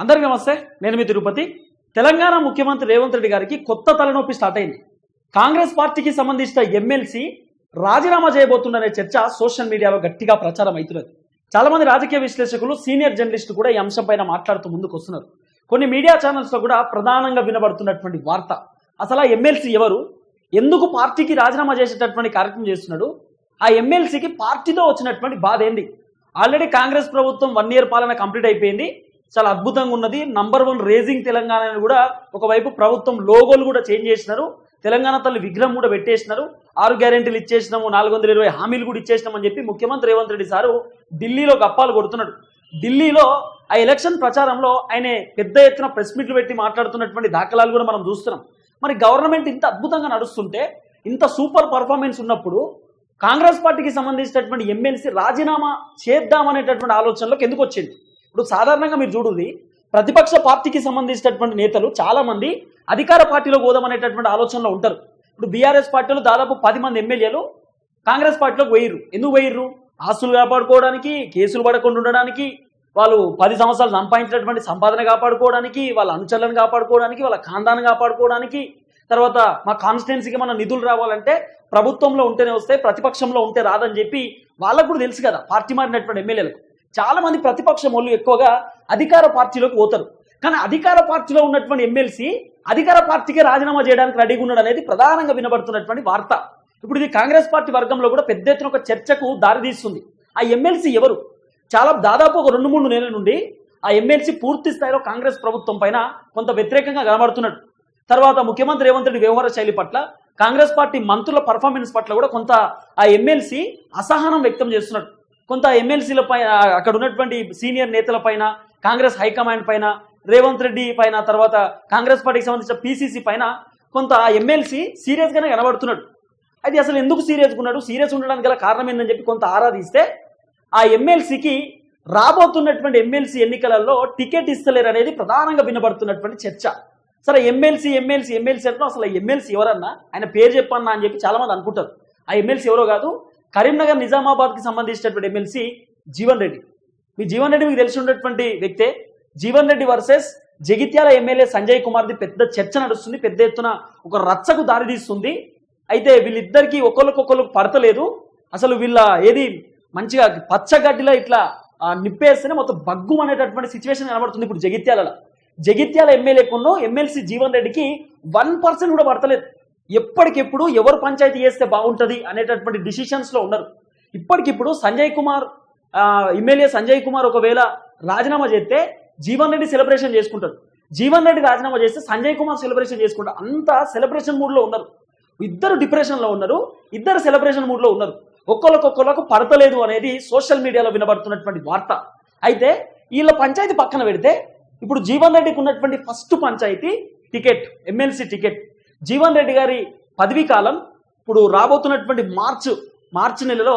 అందరికీ నమస్తే నేను మీ తిరుపతి. తెలంగాణ ముఖ్యమంత్రి రేవంత్ రెడ్డి గారికి కొత్త తలనొప్పి స్టార్ట్ అయింది. కాంగ్రెస్ పార్టీకి సంబంధించిన ఎమ్మెల్సీ రాజీనామా చేయబోతుందనే చర్చ సోషల్ మీడియాలో గట్టిగా ప్రచారం అవుతున్నది. చాలా మంది రాజకీయ విశ్లేషకులు సీనియర్ జర్నలిస్టు కూడా ఈ అంశంపైన మాట్లాడుతూ ముందుకు వస్తున్నారు కొన్ని మీడియా ఛానల్స్లో కూడా ప్రధానంగా వినబడుతున్నటువంటి వార్త. అసలు ఆ ఎమ్మెల్సీ ఎవరు? ఎందుకు పార్టీకి రాజీనామా చేసేటటువంటి కార్యక్రమం చేస్తున్నాడు? ఆ ఎమ్మెల్సీకి పార్టీతో వచ్చినటువంటి బాధ ఏంది? ఆల్రెడీ కాంగ్రెస్ ప్రభుత్వం వన్ ఇయర్ పాలన కంప్లీట్ అయిపోయింది. చాలా అద్భుతంగా ఉన్నది. నంబర్ వన్ రేజింగ్ తెలంగాణ అని కూడా ఒకవైపు ప్రభుత్వం లోగోలు కూడా చేంజ్ చేసినారు. తెలంగాణ తల్లి విగ్రహం కూడా పెట్టేసినారు. ఆరు గ్యారెంటీలు ఇచ్చేసినాము నాలుగు వందల ఇరవై హామీలు కూడా ఇచ్చేసినామని చెప్పి ముఖ్యమంత్రి రేవంత్ రెడ్డి సారు ఢిల్లీలో గప్పాలు కొడుతున్నాడు. ఢిల్లీలో ఆ ఎలక్షన్ ప్రచారంలో ఆయన పెద్ద ఎత్తున ప్రెస్ మీట్లు పెట్టి మాట్లాడుతున్నటువంటి దాఖలాలు కూడా మనం చూస్తున్నాం. మరి గవర్నమెంట్ ఇంత అద్భుతంగా నడుస్తుంటే ఇంత సూపర్ పర్ఫార్మెన్స్ ఉన్నప్పుడు కాంగ్రెస్ పార్టీకి సంబంధించినటువంటి ఎమ్మెల్సీ రాజీనామా చేద్దామనేటటువంటి ఆలోచనలోకి ఎందుకు వచ్చింది? ఇప్పుడు సాధారణంగా మీరు చూడుది ప్రతిపక్ష పార్టీకి సంబంధించినటువంటి నేతలు చాలామంది అధికార పార్టీలో పోదామనేటటువంటి ఆలోచనలో ఉంటారు. ఇప్పుడు బీఆర్ఎస్ పార్టీలో దాదాపు పది మంది ఎమ్మెల్యేలు కాంగ్రెస్ పార్టీలోకి పోయిర్రు. ఎందుకు పోయిర్రు? ఆస్తులు కాపాడుకోవడానికి కేసులు పడకుండా ఉండడానికి వాళ్ళు పది సంవత్సరాలు సంపాదించినటువంటి సంపాదన కాపాడుకోవడానికి వాళ్ళ అనుచరులను కాపాడుకోవడానికి వాళ్ళ ఖాందాన్ని కాపాడుకోవడానికి తర్వాత మా కాన్స్టిట్యున్సీకి మన నిధులు రావాలంటే ప్రభుత్వంలో ఉంటేనే వస్తాయి ప్రతిపక్షంలో ఉంటే రాదని చెప్పి వాళ్ళకు కూడా తెలుసు కదా పార్టీ మారినటువంటి ఎమ్మెల్యేలకు. చాలా మంది ప్రతిపక్షం వాళ్ళు ఎక్కువగా అధికార పార్టీలోకి పోతారు. కానీ అధికార పార్టీలో ఉన్నటువంటి ఎమ్మెల్సీ అధికార పార్టీకి రాజీనామా చేయడానికి రెడీగా ఉన్నాడు అనేది ప్రధానంగా వినబడుతున్నటువంటి వార్త. ఇప్పుడు ఇది కాంగ్రెస్ పార్టీ వర్గంలో కూడా పెద్ద ఎత్తున ఒక చర్చకు దారితీస్తుంది ఆ ఎమ్మెల్సీ ఎవరు? చాలా దాదాపు ఒక రెండు మూడు నెలల నుండి ఆ ఎమ్మెల్సీ పూర్తి స్థాయిలో కాంగ్రెస్ ప్రభుత్వం పైన కొంత వ్యతిరేకంగా కనబడుతున్నాడు. తర్వాత ముఖ్యమంత్రి రేవంత్ రెడ్డి వ్యవహార శైలి పట్ల కాంగ్రెస్ పార్టీ మంత్రుల పర్ఫార్మెన్స్ పట్ల కూడా కొంత ఆ ఎమ్మెల్సీ అసహనం వ్యక్తం చేస్తున్నాడు. కొంత ఎమ్మెల్సీల పైన అక్కడ ఉన్నటువంటి సీనియర్ నేతల పైన కాంగ్రెస్ హైకమాండ్ పైన రేవంత్ రెడ్డి పైన తర్వాత కాంగ్రెస్ పార్టీకి సంబంధించిన పీసీసీ పైన కొంత ఎమ్మెల్సీ సీరియస్గానే కనబడుతున్నాడు. అది అసలు ఎందుకు సీరియస్గా ఉన్నాడు? సీరియస్ ఉండడానికి గల కారణం ఏందని చెప్పి కొంత ఆరాధిస్తే ఆ ఎమ్మెల్సీకి రాబోతున్నటువంటి ఎమ్మెల్సీ ఎన్నికలలో టికెట్ ఇస్తలేరు అనేది ప్రధానంగా వినబడుతున్నటువంటి చర్చ. సరే ఎమ్మెల్సీ ఎమ్మెల్సీ ఎమ్మెల్సీ అంటే అసలు ఎమ్మెల్సీ ఎవరన్నా? ఆయన పేరు చెప్పన్నా అని చెప్పి చాలా మంది అనుకుంటారు. ఆ ఎమ్మెల్సీ ఎవరో కాదు కరీంనగర్ నిజామాబాద్కి సంబంధించినటువంటి ఎమ్మెల్సీ జీవన్ రెడ్డి. మీ జీవన్ రెడ్డి మీకు తెలిసి ఉన్నటువంటి వ్యక్తే. జీవన్ రెడ్డి వర్సెస్ జగిత్యాల ఎమ్మెల్యే సంజయ్ కుమార్ది పెద్ద చర్చ నడుస్తుంది. పెద్ద ఎత్తున ఒక రచ్చకు దారితీస్తుంది అయితే వీళ్ళిద్దరికి ఒకరికొకరు పడతలేదు. అసలు వీళ్ళ ఏది మంచిగా పచ్చగడ్డిలో ఇట్లా నిప్పేస్తేనే మొత్తం బగ్గు అనేటటువంటి సిచ్యువేషన్ కనబడుతుంది ఇప్పుడు జగిత్యాలలో. జగిత్యాల ఎమ్మెల్యేకును ఎమ్మెల్సీ జీవన్ రెడ్డికి వన్ పర్సెంట్ కూడా పడతలేదు. ఎప్పటికెప్పుడు ఎవరు పంచాయతీ చేస్తే బాగుంటుంది అనేటటువంటి డిసిషన్స్లో ఉన్నారు ఇప్పటికిప్పుడు సంజయ్ కుమార్ ఎమ్మెల్యే సంజయ్ కుమార్ ఒకవేళ రాజీనామా చేస్తే జీవన్ రెడ్డి సెలబ్రేషన్ చేసుకుంటారు జీవన్ రెడ్డి రాజీనామా చేస్తే సంజయ్ కుమార్ సెలబ్రేషన్ చేసుకుంటారు అంతా సెలబ్రేషన్ మూడ్లో ఉన్నారు ఇద్దరు డిప్రెషన్లో ఉన్నారు ఇద్దరు సెలబ్రేషన్ మూడ్లో ఉన్నారు ఒక్కొక్కరికి పడతలేదు అనేది సోషల్ మీడియాలో వినబడుతున్నటువంటి వార్త. అయితే వీళ్ళ పంచాయతీ పక్కన పెడితే ఇప్పుడు జీవన్ రెడ్డికి ఉన్నటువంటి first panchayat ticket MLC ticket. Jeevan Reddy గారి పదవీ కాలం ఇప్పుడు రాబోతున్నటువంటి మార్చ్ మార్చి నెలలో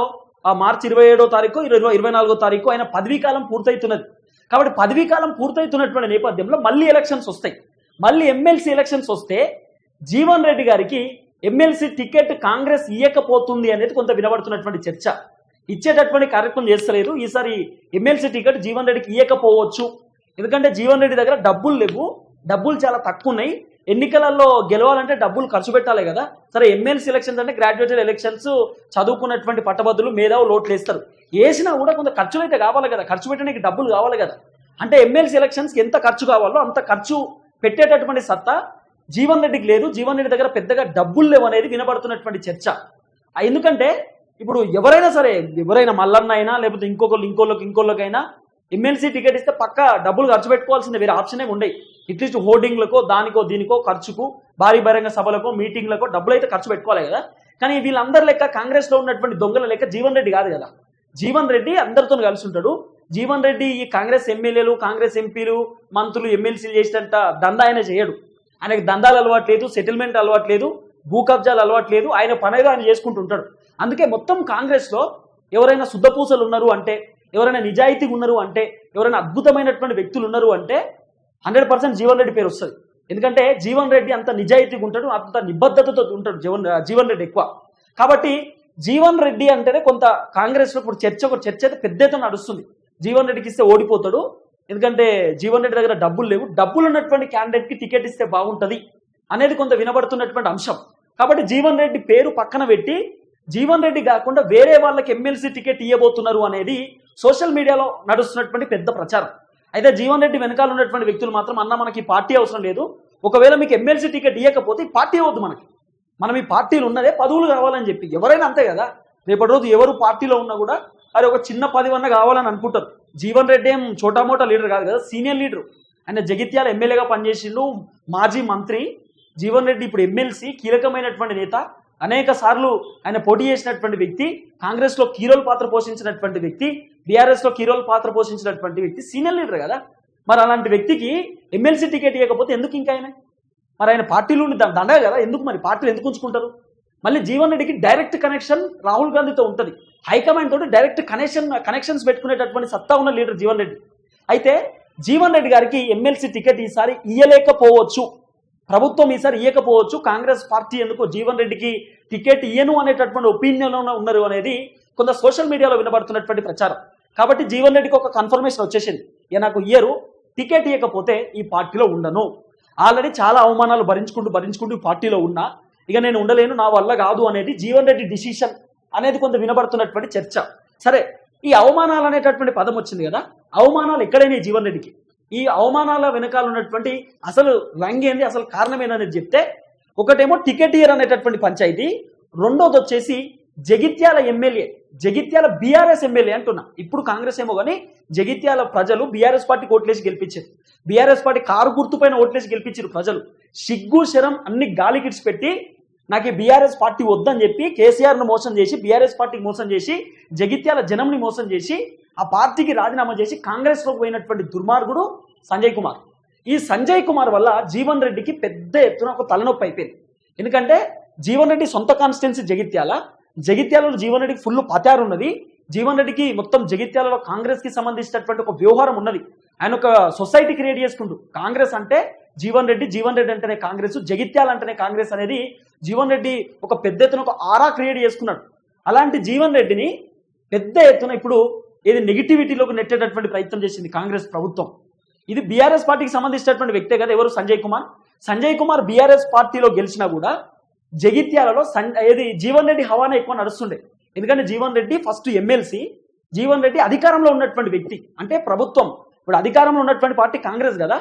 ఆ మార్చి ఇరవై ఏడో తారీఖు ఇరవై ఇరవై నాలుగో తారీఖు ఆయన పదవీ కాలం పూర్తవుతున్నది కాబట్టి పదవీ కాలం పూర్తవుతున్నటువంటి నేపథ్యంలో మళ్ళీ ఎలక్షన్స్ వస్తాయి. మళ్ళీ ఎమ్మెల్సీ ఎలక్షన్స్ వస్తే జీవన్ రెడ్డి గారికి ఎమ్మెల్సీ టికెట్ కాంగ్రెస్ ఇయ్యకపోతుంది అనేది కొంత వినబడుతున్నటువంటి చర్చ. ఇచ్చేటటువంటి కార్యక్రమం చేస్తలేరు ఈసారి ఎమ్మెల్సీ టికెట్ జీవన్ రెడ్డికి ఇయ్యకపోవచ్చు. ఎందుకంటే జీవన్ రెడ్డి దగ్గర డబ్బులు లేవు. డబ్బులు చాలా తక్కువ ఉన్నాయి. ఎన్నికలలో గెలవాలంటే డబ్బులు ఖర్చు పెట్టాలి కదా. సరే ఎమ్మెల్సీ ఎలక్షన్స్ అంటే గ్రాడ్యుయేటెడ్ ఎలక్షన్స్ చదువుకున్నటువంటి పట్టభద్రులు మేధావు లోట్లు వేస్తారు వేసినా కూడా కొంత ఖర్చులు అయితే కావాలి కదా. ఖర్చు పెట్టడానికి డబ్బులు కావాలి కదా. అంటే ఎమ్మెల్సీ ఎలక్షన్స్కి ఎంత ఖర్చు కావాలో అంత ఖర్చు పెట్టేటటువంటి సత్తా జీవన్ రెడ్డికి లేదు. జీవన్ రెడ్డి దగ్గర పెద్దగా డబ్బులు లేవు అనేది వినబడుతున్నటువంటి చర్చ. ఎందుకంటే ఇప్పుడు ఎవరైనా సరే ఎవరైనా మల్లన్న అయినా లేకపోతే ఇంకొకరు ఇంకోళ్ళకి ఇంకోళ్ళకైనా ఎమ్మెల్సీ టికెట్ ఇస్తే పక్క డబ్బులు ఖర్చు పెట్టుకోవాల్సిందే. వేరే ఆప్షన్ ఉండే ఇట్లీస్ట్ హోర్డింగ్లకో దానికో దీనికో ఖర్చుకు భారీ బహిరంగ సభలకో మీటింగ్లకో డబ్బులు అయితే ఖర్చు పెట్టుకోవాలి కదా. కానీ వీళ్ళందరి లెక్క కాంగ్రెస్లో ఉన్నటువంటి దొంగల లెక్క జీవన్ రెడ్డి కాదు కదా. జీవన్ రెడ్డి అందరితో కలిసి ఉంటాడు. జీవన్ రెడ్డి ఈ కాంగ్రెస్ ఎమ్మెల్యేలు కాంగ్రెస్ ఎంపీలు మంత్రులు ఎమ్మెల్సీలు చేసినంత దందా ఆయన చేయడు. ఆయనకు దందాలు అలవాట్లేదు సెటిల్మెంట్ అలవాట్లేదు భూ కబ్జాలు అలవాట్లేదు ఆయన పనేదో ఆయన చేసుకుంటుంటాడు అందుకే మొత్తం కాంగ్రెస్లో ఎవరైనా శుద్ధపూసలు ఉన్నారు అంటే ఎవరైనా నిజాయితీగా ఉన్నారు అంటే ఎవరైనా అద్భుతమైనటువంటి వ్యక్తులు ఉన్నారు అంటే హండ్రెడ్ పర్సెంట్ జీవన్ రెడ్డి పేరు వస్తుంది. ఎందుకంటే జీవన్ రెడ్డి అంత నిజాయితీగా ఉంటాడు అంత నిబద్ధతతో ఉంటాడు జీవన్ జీవన్ రెడ్డి ఎక్కువ. కాబట్టి జీవన్ రెడ్డి అంటేనే కొంత కాంగ్రెస్లో ఇప్పుడు చర్చ ఒక చర్చ అయితే పెద్ద ఎత్తున నడుస్తుంది. జీవన్ రెడ్డికి ఇస్తే ఓడిపోతాడు. ఎందుకంటే జీవన్ రెడ్డి దగ్గర డబ్బులు లేవు. డబ్బులు ఉన్నటువంటి క్యాండిడేట్కి టికెట్ ఇస్తే బాగుంటుంది అనేది కొంత వినబడుతున్నటువంటి అంశం. కాబట్టి జీవన్ రెడ్డి పేరు పక్కన పెట్టి జీవన్ రెడ్డి కాకుండా వేరే వాళ్ళకి ఎమ్మెల్సీ టికెట్ ఇవ్వబోతున్నారు అనేది సోషల్ మీడియాలో నడుస్తున్నటువంటి పెద్ద ప్రచారం. అయితే జీవన్ రెడ్డి వెనకాల ఉన్నటువంటి వ్యక్తులు మాత్రం అన్న మనకి పార్టీ అవసరం లేదు. ఒకవేళ మీకు ఎమ్మెల్సీ టికెట్ ఇవ్వకపోతే పార్టీ వద్దు మనకి. మనం ఈ పార్టీలు ఉన్నదే పదవులు కావాలని చెప్పి. ఎవరైనా అంతే కదా. రేపటి రోజు ఎవరు పార్టీలో ఉన్నా కూడా అది ఒక చిన్న పదివన్న కావాలని అనుకుంటారు. జీవన్ రెడ్డి ఏం చోటామోటా లీడర్ కాదు కదా సీనియర్ లీడర్. ఆయన జగిత్యాల ఎమ్మెల్యేగా పనిచేసిండు మాజీ మంత్రి జీవన్ రెడ్డి. ఇప్పుడు ఎమ్మెల్సీ కీలకమైనటువంటి నేత అనేక సార్లు ఆయన పోటీ చేసినటువంటి వ్యక్తి కాంగ్రెస్లో కీరోల్ పాత్ర పోషించినటువంటి వ్యక్తి బీఆర్ఎస్లో కీరోల్ పాత్ర పోషించినటువంటి వ్యక్తి సీనియర్ లీడర్ కదా. మరి అలాంటి వ్యక్తికి ఎమ్మెల్సీ టికెట్ ఇవ్వకపోతే ఎందుకు ఇంకా ఆయన? మరి ఆయన పార్టీలో ఉండి దండ దండగా కదా ఎందుకు మరి పార్టీలు ఎందుకు ఉంచుకుంటారు? మళ్ళీ జీవన్ రెడ్డికి డైరెక్ట్ కనెక్షన్ రాహుల్ గాంధీతో ఉంటుంది. హైకమాండ్ తోటి డైరెక్ట్ కనెక్షన్ కనెక్షన్స్ పెట్టుకునేటటువంటి సత్తా ఉన్న లీడర్ జీవన్ రెడ్డి. అయితే జీవన్ రెడ్డి గారికి ఎమ్మెల్సీ టికెట్ ఈసారి ఇయ్యలేకపోవచ్చు. ప్రభుత్వం ఈసారి ఇయ్యకపోవచ్చు కాంగ్రెస్ పార్టీ ఎందుకు జీవన్ రెడ్డికి టికెట్ ఇయ్యను అనేటటువంటి ఒపీనియన్ ఉన్నారు అనేది కొంత సోషల్ మీడియాలో వినబడుతున్నటువంటి ప్రచారం. కాబట్టి జీవన్ రెడ్డికి ఒక కన్ఫర్మేషన్ వచ్చేసింది. ఇక నాకు ఇయ్యరు టికెట్ ఇవ్వకపోతే ఈ పార్టీలో ఉండను. ఆల్రెడీ చాలా అవమానాలు భరించుకుంటూ భరించుకుంటూ ఈ పార్టీలో ఉన్నా ఇక నేను ఉండలేను నా వల్ల కాదు అనేది జీవన్ రెడ్డి డిసిషన్ అనేది కొంత వినబడుతున్నటువంటి చర్చ. సరే ఈ అవమానాలు అనేటటువంటి పదం వచ్చింది కదా అవమానాలు ఎక్కడైనా జీవన్ రెడ్డికి? ఈ అవమానాల వెనకాల ఉన్నటువంటి అసలు రంగేంది అసలు కారణమేనని చెప్తే ఒకటేమో టికెట్ ఇయర్ అనేటటువంటి పంచాయతీ రెండోది వచ్చేసి Jagtial MLA Jagtial BRS MLA అంటున్నా. ఇప్పుడు కాంగ్రెస్ ఏమో కానీ జగిత్యాల ప్రజలు బీఆర్ఎస్ పార్టీ ఓట్లేసి గెలిపించారు. బీఆర్ఎస్ పార్టీ కారు గుర్తుపైన ఓట్లేసి గెలిపించారు ప్రజలు. సిగ్గు శరం అన్ని గాలికిడ్స్ పెట్టి నాకు ఈ బీఆర్ఎస్ పార్టీ వద్దని చెప్పి కేసీఆర్ను మోసం చేసి బీఆర్ఎస్ పార్టీకి మోసం చేసి జగిత్యాల జనంని మోసం చేసి ఆ పార్టీకి రాజీనామా చేసి కాంగ్రెస్లోకి పోయినటువంటి దుర్మార్గుడు సంజయ్ కుమార్. ఈ సంజయ్ కుమార్ వల్ల జీవన్ రెడ్డికి పెద్ద ఎత్తున ఒక తలనొప్పి అయిపోయింది. ఎందుకంటే జీవన్ రెడ్డి సొంత కాన్స్టిట్యున్సీ జగిత్యాల. జగిత్యాలలో జీవన్ రెడ్డికి ఫుల్ పతారు ఉన్నది. జీవన్ రెడ్డికి మొత్తం జగిత్యాలలో కాంగ్రెస్కి సంబంధించినటువంటి ఒక వ్యవహారం ఉన్నది. ఆయన ఒక సొసైటీ క్రియేట్ చేసుకుంటూ కాంగ్రెస్ అంటే జీవన్ రెడ్డి జీవన్ రెడ్డి అంటేనే కాంగ్రెస్ జగిత్యాల అంటేనే కాంగ్రెస్ అనేది జీవన్ రెడ్డి ఒక పెద్ద ఎత్తున ఒక ఆరా క్రియేట్ చేసుకున్నాడు. అలాంటి జీవన్ రెడ్డిని పెద్ద ఎత్తున ఇప్పుడు ఏది నెగిటివిటీలోకి నెట్టేటటువంటి ప్రయత్నం చేసింది కాంగ్రెస్ ప్రభుత్వం. ఇది బీఆర్ఎస్ పార్టీకి సంబంధించినటువంటి వ్యక్తే కదా ఎవరు? సంజయ్ కుమార్. సంజయ్ కుమార్ బీఆర్ఎస్ పార్టీలో గెలిచినా కూడా జగిత్యాలలో సన్ ఏది? జీవన్ రెడ్డి హవానే ఎక్కువ నడుస్తుండే. ఎందుకంటే జీవన్ రెడ్డి ఫస్ట్ ఎమ్మెల్సీ జీవన్ రెడ్డి అధికారంలో ఉన్నటువంటి వ్యక్తి. అంటే ప్రభుత్వం. ఇప్పుడు అధికారంలో ఉన్నటువంటి పార్టీ కాంగ్రెస్ కదా.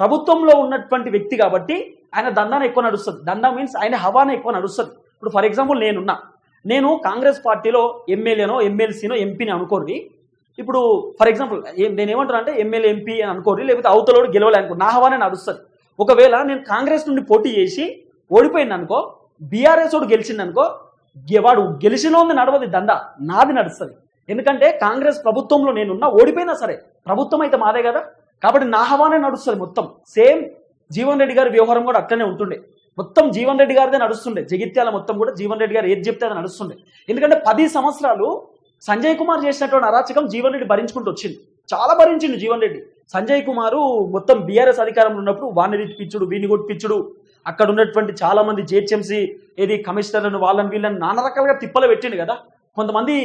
ప్రభుత్వంలో ఉన్నటువంటి వ్యక్తి కాబట్టి ఆయన దందాన ఎక్కువ నడుస్తుంది. దందా మీన్స్ ఆయన హవానే ఎక్కువ నడుస్తుంది. ఇప్పుడు ఫర్ ఎగ్జాంపుల్ నేనున్నా. నేను కాంగ్రెస్ పార్టీలో ఎమ్మెల్యేనో ఎమ్మెల్సీనో ఎంపీని అనుకోండి. ఇప్పుడు ఫర్ ఎగ్జాంపుల్ నేను ఏమంటాను అంటే ఎమ్మెల్యే ఎంపీ అని అనుకోండి లేకపోతే అవతలోడు గెలవలే అనుకో నా హవానే నడుస్తుంది. ఒకవేళ నేను కాంగ్రెస్ నుండి పోటీ చేసి ఓడిపోయింది అనుకో బీఆర్ఎస్ వాడు గెలిచింది అనుకో వాడు గెలిచినోంది నడవది దందా నాది నడుస్తుంది. ఎందుకంటే కాంగ్రెస్ ప్రభుత్వంలో నేనున్నా ఓడిపోయినా సరే ప్రభుత్వం అయితే మాదే కదా. కాబట్టి నా హవానే నడుస్తుంది మొత్తం. సేమ్ జీవన్ రెడ్డి గారి వ్యవహారం కూడా అట్లనే ఉంటుండే. మొత్తం జీవన్ రెడ్డి గారిదే నడుస్తుండే. జగిత్యాల మొత్తం కూడా జీవన్ రెడ్డి గారు ఏది చెప్తే అది నడుస్తుండే. ఎందుకంటే పది సంవత్సరాలు సంజయ్ కుమార్ చేసినటువంటి అరాచకం జీవన్ రెడ్డి భరించుకుంటూ వచ్చింది. చాలా భరించిండు జీవన్ రెడ్డి. సంజయ్ కుమారు మొత్తం బీఆర్ఎస్ అధికారంలో ఉన్నప్పుడు వాడిని పిచ్చుడు వీణి కొట్టిపిచ్చుడు అక్కడ ఉన్నటువంటి చాలా మంది జిహెచ్ఎంసీ ఏది కమిషనర్లను వాళ్ళని వీళ్ళని నానా రకాలుగా తిప్పలు పెట్టిండు కదా. కొంతమంది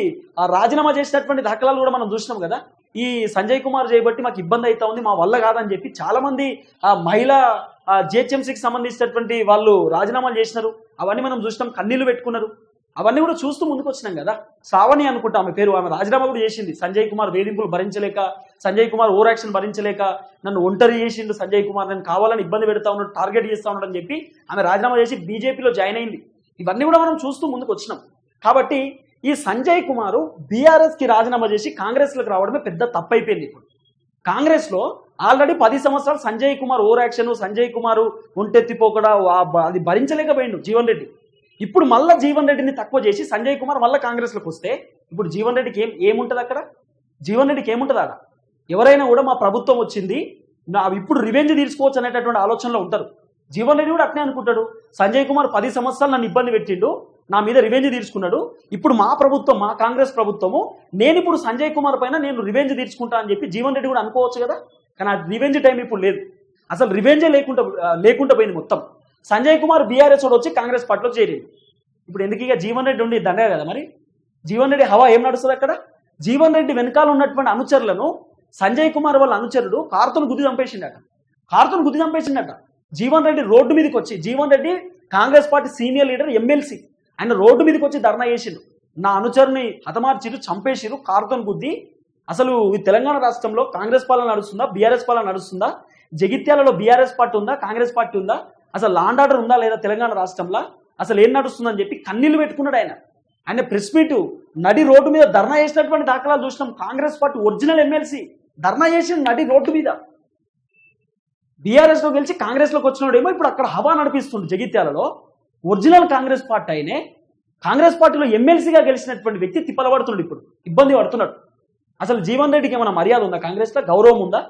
ఆ రాజీనామా చేసినటువంటి దాఖలాలు కూడా మనం చూసినాం కదా. ఈ సంజయ్ కుమార్ చేయబట్టి మాకు ఇబ్బంది అవుతా ఉంది మా వల్ల కాదని చెప్పి చాలా మంది ఆ మహిళా జిహెచ్ఎంసీకి సంబంధించినటువంటి వాళ్ళు రాజీనామాలు చేసినారు. అవన్నీ మనం చూసినాం కన్నీళ్ళు పెట్టుకున్నారు. అవన్నీ కూడా చూస్తూ ముందుకు వచ్చినాం కదా. శ్రావణి అనుకుంటా ఆమె పేరు ఆమె రాజీనామా కూడా చేసింది. సంజయ్ కుమార్ వేధింపులు భరించలేక సంజయ్ కుమార్ ఓవర్ యాక్షన్ భరించలేక నన్ను ఒంటరి చేసిండు సంజయ్ కుమార్ నేను కావాలని ఇబ్బంది పెడతా ఉన్నాడు టార్గెట్ చేస్తా ఉన్నాడని చెప్పి ఆమె రాజీనామా చేసి బీజేపీలో జాయిన్ అయింది. ఇవన్నీ కూడా మనం చూస్తూ ముందుకు వచ్చినాం కాబట్టి ఈ సంజయ్ కుమారు బీఆర్ఎస్కి రాజీనామా చేసి కాంగ్రెస్లోకి రావడమే పెద్ద తప్పైపోయింది ఇప్పుడు. కాంగ్రెస్లో ఆల్రెడీ పది సంవత్సరాలు సంజయ్ కుమార్ ఓవర్ యాక్షన్ సంజయ్ కుమార్ ఒంటెత్తిపోకడా అది భరించలేకపోయిండు జీవన్ రెడ్డి. ఇప్పుడు మళ్ళా జీవన్ రెడ్డిని తక్కువ చేసి సంజయ్ కుమార్ మళ్ళీ కాంగ్రెస్లోకి వస్తే ఇప్పుడు జీవన్ రెడ్డికి ఏం ఏముంటుంది అక్కడ? జీవన్ రెడ్డికి ఏముంటుంది అక్కడ ఎవరైనా కూడా మా ప్రభుత్వం వచ్చింది నా ఇప్పుడు రివెంజ్ తీర్చుకోవచ్చు అనేటటువంటి ఆలోచనలో ఉంటారు. జీవన్ రెడ్డి కూడా అట్నే అనుకుంటాడు. సంజయ్ కుమార్ పది సంవత్సరాలు నన్ను ఇబ్బంది పెట్టిండు నా మీద రివెంజ్ తీర్చుకున్నాడు ఇప్పుడు మా ప్రభుత్వం మా కాంగ్రెస్ ప్రభుత్వము నేను ఇప్పుడు సంజయ్ కుమార్ పైన నేను రివెంజ్ తీర్చుకుంటా అని చెప్పి జీవన్ రెడ్డి కూడా అనుకోవచ్చు కదా? కానీ ఆ రివెంజ్ టైం ఇప్పుడు లేదు. అసలు రివెంజే లేకుండా లేకుండా పోయింది మొత్తం. సంజయ్ కుమార్ బీఆర్ఎస్ వచ్చి కాంగ్రెస్ పార్టీలో చేరింది ఇప్పుడు ఎందుకు ఇక జీవన్ రెడ్డి ఉండి దండగా కదా మరి? జీవన్ రెడ్డి హవా ఏం నడుస్తుంది అక్కడ? జీవన్ రెడ్డి వెనకాల ఉన్నటువంటి అనుచరులను సంజయ్ కుమార్ వాళ్ళ అనుచరుడు కార్తను గుద్ది చంపేసిండట. కార్తను గుద్ది చంపేసిండట. జీవన్ రెడ్డి రోడ్డు మీదకి వచ్చి Jeevan Reddy Congress party senior leader MLC. ఆయన రోడ్డు మీదకి వచ్చి ధర్నా చేసిండు. నా అనుచరుని హతమార్చిరు చంపేసిరు కార్తను గుద్ది. అసలు ఈ తెలంగాణ రాష్ట్రంలో కాంగ్రెస్ పాలన నడుస్తుందా బీఆర్ఎస్ పాలన నడుస్తుందా? జగిత్యాలలో బీఆర్ఎస్ పార్టీ ఉందా కాంగ్రెస్ పార్టీ ఉందా? అసలు లాండ్ ఆర్డర్ ఉందా లేదా తెలంగాణ రాష్ట్రంలో? అసలు ఏం నడుస్తుందని చెప్పి కన్నీళ్ళు పెట్టుకున్నాడు ఆయన. ఆయన ప్రెస్ మీట్ నడి రోడ్డు మీద ధర్నా చేసినటువంటి దాఖలాలు చూసినాం. కాంగ్రెస్ పార్టీ ఒరిజినల్ ఎమ్మెల్సీ ధర్నా చేసిన నడి రోడ్డు మీద. బీఆర్ఎస్లో గెలిచి కాంగ్రెస్లోకి వచ్చినాడేమో ఇప్పుడు అక్కడ హవా నడిపిస్తుంది జగిత్యాలలో. ఒరిజినల్ కాంగ్రెస్ పార్టీ ఆయనే. కాంగ్రెస్ పార్టీలో ఎమ్మెల్సీగా గెలిచినటువంటి వ్యక్తి తిప్పలబడుతున్నాడు ఇప్పుడు. ఇబ్బంది పడుతున్నాడు. అసలు జీవన్ రెడ్డికి ఏమైనా మర్యాద ఉందా? కాంగ్రెస్లో గౌరవం ఉందా?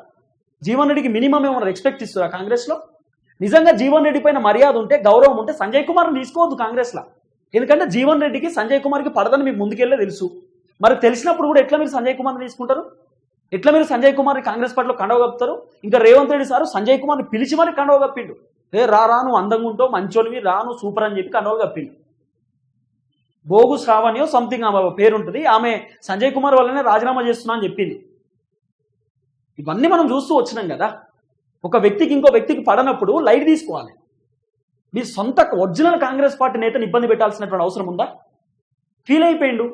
జీవన్ రెడ్డికి మినిమం ఏమైనా రెస్పెక్ట్ ఇస్తారా కాంగ్రెస్లో? నిజంగా జీవన్ రెడ్డి పైన మర్యాద ఉంటే గౌరవం ఉంటే సంజయ్ కుమార్ని తీసుకోవద్దు కాంగ్రెస్లో. ఎందుకంటే జీవన్ రెడ్డికి సంజయ్ కుమార్కి పడదని మీకు ముందుకెళ్ళే తెలుసు. మరి తెలిసినప్పుడు కూడా ఎట్లా మీరు సంజయ్ కుమార్ని తీసుకుంటారు? ఎట్లా మీరు సంజయ్ కుమార్ని కాంగ్రెస్ పార్టీలో కండవ కప్పుతారు? ఇంకా రేవంత్ రెడ్డి సారు సంజయ్ కుమార్ని పిలిచి మరి కండవ కప్పిండు. ఏ రా రాను అందంగా ఉంటావు మంచోనివి రాను సూపర్ అని చెప్పి కండవ కప్పిండు. భోగు శ్రావణియో సంథింగ్ ఆమె పేరు ఉంటుంది ఆమె సంజయ్ కుమార్ వల్లనే రాజీనామా చేస్తున్నా అని చెప్పింది. ఇవన్నీ మనం చూస్తూ వచ్చినాం కదా. ఒక వ్యక్తికి ఇంకో వ్యక్తికి పడనప్పుడు లైట్ తీసుకోవాలి. మీ సొంత ఒరిజినల్ కాంగ్రెస్ పార్టీ నేతను ఇబ్బంది పెట్టాల్సినటువంటి అవసరం ఉందా? ఫీల్ అయిపోయిండు.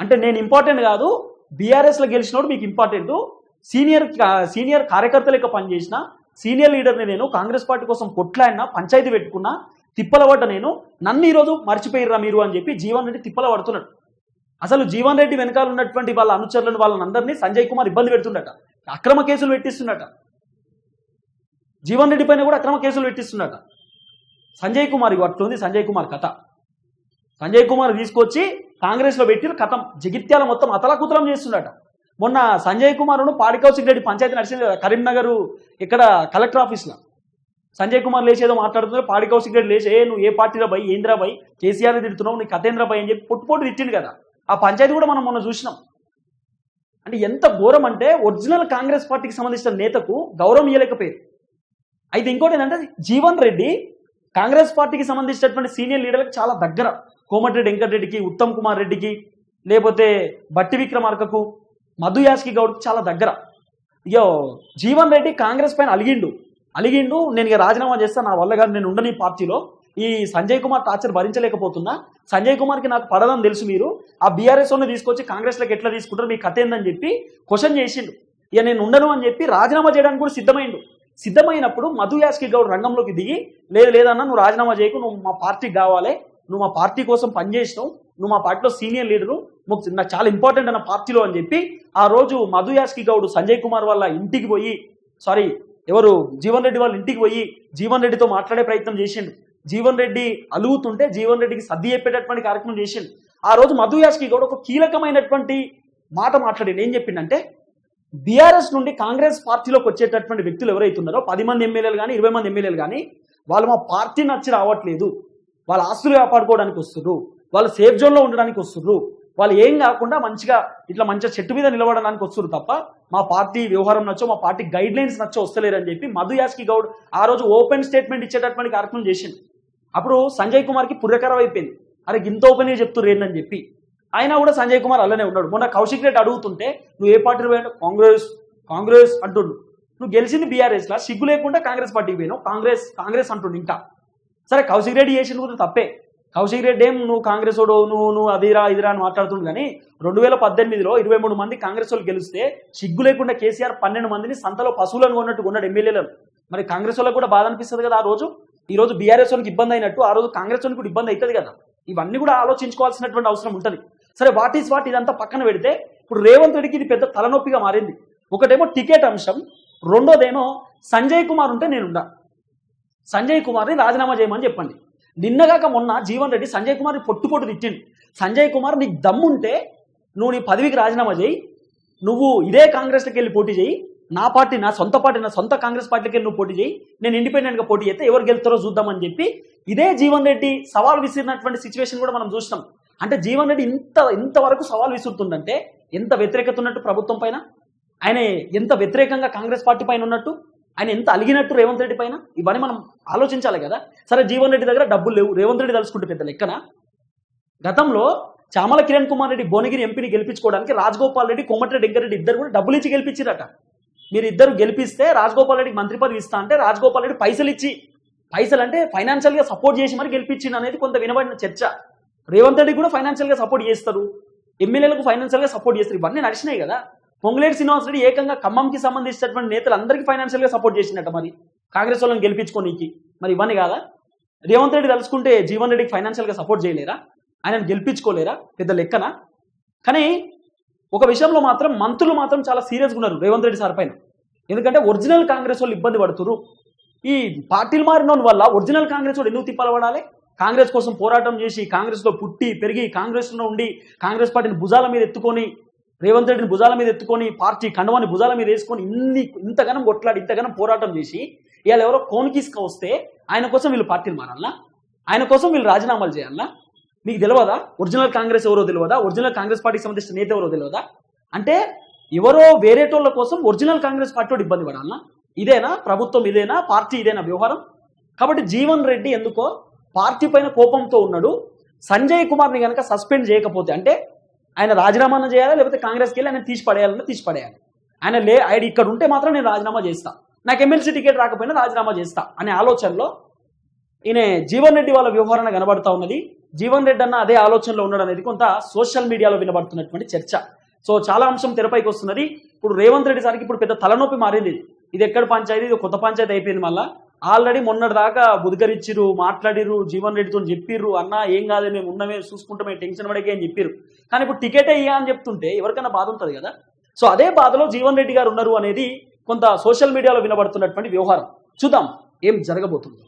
అంటే నేను ఇంపార్టెంట్ కాదు బీఆర్ఎస్లో గెలిచినోడు మీకు ఇంపార్టెంట్. సీనియర్ సీనియర్ కార్యకర్త లెక్క పనిచేసిన సీనియర్ లీడర్ని నేను కాంగ్రెస్ పార్టీ కోసం కొట్లాడినా పంచాయతీ పెట్టుకున్నా తిప్పల పడ్డ నేను నన్ను ఈరోజు మర్చిపోయిర్రా మీరు అని చెప్పి జీవన్ రెడ్డి తిప్పల పడుతున్నాడు. అసలు జీవన్ రెడ్డి వెనకాల ఉన్నటువంటి వాళ్ళ అనుచరులను వాళ్ళని అందరినీ సంజయ్ కుమార్ ఇబ్బంది పెడుతుండట. అక్రమ కేసులు పెట్టిస్తుండట. జీవన్ రెడ్డి పైన కూడా అక్రమ కేసులు పెట్టిస్తున్నాడు. సంజయ్ కుమార్ ఇగో అట్లుంది సంజయ్ కుమార్ కథ. సంజయ్ కుమార్ తీసుకొచ్చి కాంగ్రెస్లో పెట్టిన కథం జగిత్యాల మొత్తం అతలకుతలం చేస్తుండట మొన్న సంజయ్ కుమార్ను పాడికౌ రెడ్డి పంచాయతీ నడిచింది కదా కరీంనగర్ ఇక్కడ కలెక్టర్ ఆఫీస్లో. సంజయ్ కుమార్ లేచి ఏదో మాట్లాడుతున్నారు పాడికౌ కౌశిక్ లేచి ఏ నువ్వు ఏ పార్టీలో పోయి ఏంద్రా పోయి కేసీఆర్ తిడుతున్నావు నీ కథేంద్ర పోయి అని చెప్పి పొట్టు పొట్టు తిట్టిండు కదా. ఆ పంచాయతీ కూడా మనం మొన్న చూసినాం. అంటే ఎంత ఘోరం అంటే ఒరిజినల్ కాంగ్రెస్ పార్టీకి సంబంధించిన నేతకు గౌరవం ఇవ్వలేకపోయారు అయితే ఇంకోటి ఏంటంటే జీవన్ రెడ్డి కాంగ్రెస్ పార్టీకి సంబంధించినటువంటి సీనియర్ లీడర్లకు చాలా దగ్గర. కోమటిరెడ్డి వెంకటరెడ్డికి ఉత్తమ్ కుమార్ రెడ్డికి లేకపోతే బట్టి విక్రమార్కకు మధు యాస్కి గౌడ్కి చాలా దగ్గర. ఇయో జీవన్ రెడ్డి కాంగ్రెస్ పైన అలిగిండు. అలిగిండు నేను ఇక రాజీనామా చేస్తా నా వల్ల కానీ నేను ఉండని పార్టీలో. ఈ సంజయ్ కుమార్ టార్చర్ భరించలేకపోతున్నా. సంజయ్ కుమార్కి నాకు పడదని తెలుసు మీరు. ఆ బీఆర్ఎస్ ఓని తీసుకొచ్చి కాంగ్రెస్లోకి ఎట్లా తీసుకుంటారు మీ కథ ఏందని చెప్పి క్వశ్చన్ చేసిండు. ఇక నేను ఉండను అని చెప్పి రాజీనామా చేయడానికి కూడా సిద్ధమైండు. సిద్ధమైనప్పుడు మధు యాస్కి గౌడ్ రంగంలోకి దిగి లేదు లేదన్నా నువ్వు రాజీనామా చేయకు నువ్వు మా పార్టీకి కావాలి నువ్వు మా పార్టీ కోసం పనిచేసినావు నువ్వు మా పార్టీలో సీనియర్ లీడరు నువ్వు నాకు చాలా ఇంపార్టెంట్ అన్న పార్టీలో అని చెప్పి ఆ రోజు మధు యాస్కి గౌడ్ సంజయ్ కుమార్ వాళ్ళ ఇంటికి పోయి సారీ ఎవరు జీవన్ రెడ్డి వాళ్ళ ఇంటికి పోయి జీవన్ రెడ్డితో మాట్లాడే ప్రయత్నం చేసిండు. జీవన్ రెడ్డి అలుగుతుంటే జీవన్ రెడ్డికి సర్ది చెప్పేటటువంటి కార్యక్రమం చేసిండు. ఆ రోజు మధు యాస్కి గౌడ్ ఒక కీలకమైనటువంటి మాట మాట్లాడి ఏం చెప్పిండంటే బీఆర్ఎస్ నుండి కాంగ్రెస్ పార్టీలోకి వచ్చేటటువంటి వ్యక్తులు ఎవరైతున్నారో పది మంది ఎమ్మెల్యేలు కానీ ఇరవై మంది ఎమ్మెల్యేలు కానీ వాళ్ళు మా పార్టీ నచ్చి రావట్లేదు. వాళ్ళ ఆస్తులు కాపాడుకోవడానికి వస్తున్నారు వాళ్ళు సేఫ్ జోన్లో ఉండడానికి వస్తున్నారు వాళ్ళు ఏం కాకుండా మంచిగా ఇట్లా మంచిగా చెట్టు మీద నిలబడడానికి వస్తున్నారు తప్ప మా పార్టీ వ్యవహారం నచ్చో మా పార్టీ గైడ్ లైన్స్ నచ్చో వస్తలేరని చెప్పి మధు యాస్కి గౌడ్ ఆ రోజు ఓపెన్ స్టేట్మెంట్ ఇచ్చేటటువంటి కార్యక్రమం చేసింది అప్పుడు సంజయ్ కుమార్కి పుర్రకరం అయిపోయింది. అరే ఇంత ఓపెన్గా చెప్తున్నారు ఏంటని చెప్పి. అయినా కూడా సంజయ్ కుమార్ అలానే ఉన్నాడు. మొన్న కౌశిక్ రెడ్డి అడుగుతుంటే నువ్వు ఏ పార్టీలో పోయావు కాంగ్రెస్. కాంగ్రెస్ అంటుండు. నువ్వు గెలిచింది బీఆర్ఎస్ లా సిగ్గు లేకుండా కాంగ్రెస్ పార్టీకి పోయినావు. కాంగ్రెస్ కాంగ్రెస్ అంటుండు ఇంకా. సరే కౌశిక్ రెడ్డి చేసిన కూడా తప్పే. కౌశిక్ రెడ్డి ఏం నువ్వు కాంగ్రెస్ వాడు నువ్వు నువ్వు అదిరా ఇదిరా అని మాట్లాడుతుండు కానీ రెండు వేల పద్దెనిమిదిలో ఇరవై మూడు మంది కాంగ్రెస్ వాళ్ళు గెలిస్తే సిగ్గు లేకుండా కేసీఆర్ పన్నెండు మందిని సంతలో పశువులను కొన్నట్టు కొన్నాడు ఎమ్మెల్యేలను. మరి కాంగ్రెస్ వాళ్ళకి కూడా బాధ అనిపిస్తుంది కదా ఆ రోజు? ఈ రోజు బీఆర్ఎస్ వాళ్ళకి ఇబ్బంది అయినట్టు ఆ రోజు కాంగ్రెస్ వాళ్ళకి కూడా ఇబ్బంది అవుతుంది కదా. ఇవన్నీ కూడా ఆలోచించుకోవాల్సినటువంటి అవసరం ఉంటుంది. సరే వాట్ ఈస్ వాట్ ఇదంతా పక్కన పెడితే ఇప్పుడు రేవంత్ రెడ్డికి ఇది పెద్ద తలనొప్పిగా మారింది. ఒకటేమో టికెట్ అంశం రెండోదేమో సంజయ్ కుమార్ ఉంటే నేనుండా. సంజయ్ కుమార్ని రాజీనామా చేయమని చెప్పండి. నిన్నగాక మొన్న జీవన్ రెడ్డి సంజయ్ కుమార్ని పొట్టు పొట్టు తిట్టిండు. సంజయ్ కుమార్ నీకు దమ్ముంటే నువ్వు నీ పదవికి రాజీనామా చేయి. నువ్వు ఇదే కాంగ్రెస్లోకి వెళ్ళి పోటీ చేయి. నా పార్టీ నా సొంత పార్టీ నా సొంత కాంగ్రెస్ పార్టీకి వెళ్ళి నువ్వు పోటీ చేయి. నేను ఇండిపెండెంట్గా పోటీ చేస్తే ఎవరు గెలుతారో చూద్దామని చెప్పి ఇదే జీవన్ రెడ్డి సవాల్ విసిరినటువంటి సిచ్యువేషన్ కూడా మనం చూసినాం. అంటే జీవన్ రెడ్డి ఇంత ఇంతవరకు సవాల్ విసురుతుందంటే ఎంత వ్యతిరేకత ఉన్నట్టు ప్రభుత్వం పైన? ఆయన ఎంత వ్యతిరేకంగా కాంగ్రెస్ పార్టీ పైన ఉన్నట్టు? ఆయన ఎంత అలిగినట్టు రేవంత్ రెడ్డి పైన? ఇవన్నీ మనం ఆలోచించాలి కదా. సరే జీవన్ రెడ్డి దగ్గర డబ్బులు లేవు. రేవంత్ రెడ్డి తలుచుకుంటే పెద్ద లెక్కన గతంలో చామల కిరణ్ కుమార్ రెడ్డి భువనగిరి ఎంపీని గెలిపించుకోవడానికి రాజగోపాల్ రెడ్డి కొమ్మటిరెడ్డి వెంకరెడ్డి ఇద్దరు కూడా డబ్బులు ఇచ్చి గెలిపించారట మీరు ఇద్దరు గెలిపిస్తే రాజగోపాల్ రెడ్డికి మంత్రి పదవి ఇస్తా అంటే రాజగోపాల్ రెడ్డి పైసలు ఇచ్చి పైసలు అంటే ఫైనాన్షియల్గా సపోర్ట్ చేసి మరి గెలిపించింది అనేది కొంత వినబడిన చర్చ. రేవంత్ రెడ్డి కూడా ఫైనాన్షియల్గా సపోర్ట్ చేస్తారు. ఎమ్మెల్యేలకు ఫైనాన్షియల్గా సపోర్ట్ చేస్తారు. ఇవన్నీ నడిచినాయి కదా. పొంగులేటి శ్రీనివాస్ రెడ్డి ఏకంగా ఖమ్మంకి సంబంధించినటువంటి నేతలు అందరికీ ఫైనాన్షియల్గా సపోర్ట్ చేసినట్ట మరి. కాంగ్రెస్ వాళ్ళని గెలిపించుకోనీకి. మరి ఇవన్నీ కాదా? రేవంత్ రెడ్డి తలుచుకుంటే జీవన్ రెడ్డికి ఫైనాన్షియల్గా సపోర్ట్ చేయలేరా? ఆయనను గెలిపించుకోలేరా? పెద్ద లెక్కన? కానీ ఒక విషయంలో మాత్రం మంత్రులు మాత్రం చాలా సీరియస్గా ఉన్నారు రేవంత్ రెడ్డి సార్ పైన. ఎందుకంటే ఒరిజినల్ కాంగ్రెస్ వాళ్ళు ఇబ్బంది పడుతున్నారు ఈ పార్టీలు మారిన వల్ల ఒరిజినల్ కాంగ్రెస్ వాడు ఎందుకు తిప్పలబడాలి? కాంగ్రెస్ కోసం పోరాటం చేసి కాంగ్రెస్లో పుట్టి పెరిగి కాంగ్రెస్లో ఉండి కాంగ్రెస్ పార్టీని భుజాల మీద ఎత్తుకొని రేవంత్ రెడ్డిని భుజాల మీద ఎత్తుకొని పార్టీ కండవాన్ని భుజాల మీద వేసుకొని ఇన్ని ఇంతగానం కొట్లాడి ఇంతగానం పోరాటం చేసి ఇవాళ ఎవరో కోన్కిస్క వస్తే ఆయన కోసం వీళ్ళు పార్టీని మారాలా ఆయన కోసం వీళ్ళు రాజీనామాలు చేయాలా మీకు తెలియదా? ఒరిజినల్ కాంగ్రెస్ ఎవరో తెలియదా? ఒరిజినల్ కాంగ్రెస్ పార్టీకి సంబంధించిన నేత ఎవరో తెలియదా? అంటే ఎవరో వేరేటోళ్ళ కోసం ఒరిజినల్ కాంగ్రెస్ పార్టీ వాడు ఇబ్బంది పడాలనా? ఇదేనా? ప్రభుత్వం ఇదేనా? పార్టీ ఇదేనా వ్యవహారం? కాబట్టి జీవన్ రెడ్డి ఎందుకో పార్టీ పైన కోపంతో ఉన్నాడు. సంజయ్ కుమార్ని కనుక సస్పెండ్ చేయకపోతే అంటే ఆయన రాజీనామా చేయాలా లేకపోతే కాంగ్రెస్కి వెళ్ళి ఆయన తీసి పడేయాలంటే తీసి పడేయాలి. ఆయన లే ఆయన ఇక్కడ ఉంటే మాత్రం నేను రాజీనామా చేస్తా. నాకు ఎమ్మెల్సీ టికెట్ రాకపోయినా రాజీనామా చేస్తా అనే ఆలోచనలో ఈయన జీవన్ రెడ్డి వాళ్ళ వ్యవహరణ కనబడతా ఉన్నది. జీవన్ రెడ్డి అన్న అదే ఆలోచనలో ఉన్నాడు అనేది కొంత సోషల్ మీడియాలో వినబడుతున్నటువంటి చర్చ. సో చాలా అంశం తెరపైకి వస్తున్నది. ఇప్పుడు రేవంత్ రెడ్డి సార్కి ఇప్పుడు పెద్ద తలనొప్పి మారింది. ఇది. ఇది ఎక్కడ పంచాయతీ? ఇది కొత్త పంచాయతీ అయిపోయింది మళ్ళా. ఆల్రెడీ మొన్నటి దాకా బుదకరిచ్చిర్రు మాట్లాడిర్రు జీవన్ రెడ్డితో చెప్పిర్రు అన్న ఏం కాదు మేము ఉన్నమే చూసుకుంటామే టెన్షన్ పడకే అని చెప్పిర్రు. కానీ ఇప్పుడు టికెటే ఇయ్యా అని చెప్తుంటే ఎవరికైనా బాధ ఉంటుంది కదా? సో అదే బాధలో జీవన్ రెడ్డి గారు ఉన్నారు అనేది కొంత సోషల్ మీడియాలో వినబడుతున్నటువంటి వ్యవహారం. చూద్దాం ఏం జరగబోతుంది.